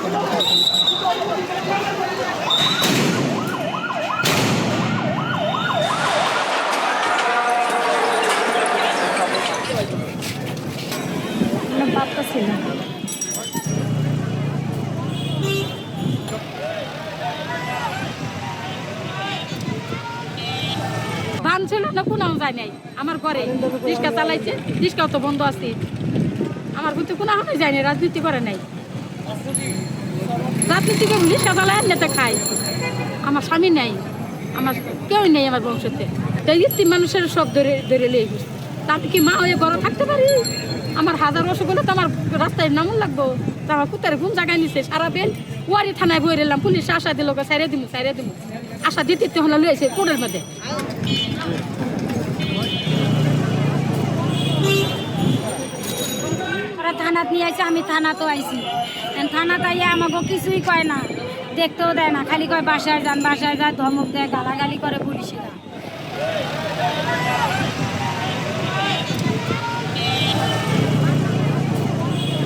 ছিল ধান না কোনো যায় নাই। আমার ঘরে রিক্সা চালাইছে, রিক্সাও তো বন্ধ আছে। আমার কিন্তু কোনো যায় নাই, রাজনীতি করে নাই। রাজনীতি করে রিক্সা চালায় নেতা খায়। আমার স্বামী নাই। আমার কেউ নেই আমার বংশতে। তাই ইত্তি মানুষের সব ধরে ধরে লেগে গেছে। তা আমি কি মা হয়ে বড় থাকতে পারি? আমার হাজার অসুখ হলে তো আমার রাস্তায় নামুন লাগবো। তা আমার কুতারে কোন জায়গায় নিছে? সারা বেল ওয়ারি থানায় বই রইলাম। পুলিশ আশা দিল সাইরে দিমু সাইরে দিমু। আশা দিতে হলো লইছে কোর্টের মধ্যে। থানাত নিয়ে আইছে, আমি থানাতেও আইছি। থানাতে আইয়া আমাকে কিছুই কয় না, দেখতেও দেয় না, খালি কয় বাসায় যান, বাসায় যায় ধমক দেয়, গালাগালি করে পুলিশেরা।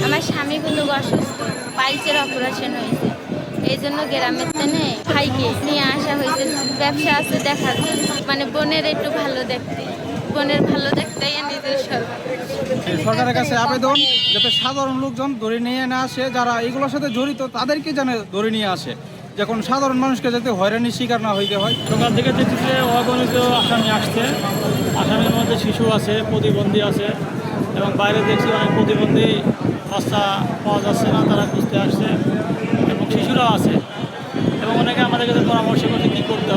আমার স্বামী কিন্তু অসুস্থ পাইলসের অপারেশন হয়েছে। এই জন্য গ্রামের তেনে ভাইকে নিয়ে আসা হয়েছে, ব্যবসা আছে দেখার মানে বোনের একটু ভালো দেখতে। বোনের ভালো দেখতে নিজের সরকারের কাছে আবেদন যাতে সাধারণ লোকজন ধরে নিয়ে না আসে যারা এগুলোর সাথে জড়িত তাদেরকে যেন ধরে নিয়ে আসে যখন সাধারণ মানুষকে যাতে হয়রানির শিকার না হইতে হয়। সকাল থেকে দেখছি যে অগণিত আসামি আসছে। আসামির মধ্যে শিশু আছে প্রতিবন্ধী আছে এবং বাইরে দেখছি অনেক প্রতিবন্ধী রাস্তা পাওয়া যাচ্ছে না তারা খুঁজতে আসছে এবং শিশুরাও আছে। এবং অনেকে আমাদের কাছে পরামর্শ করছে কী করতে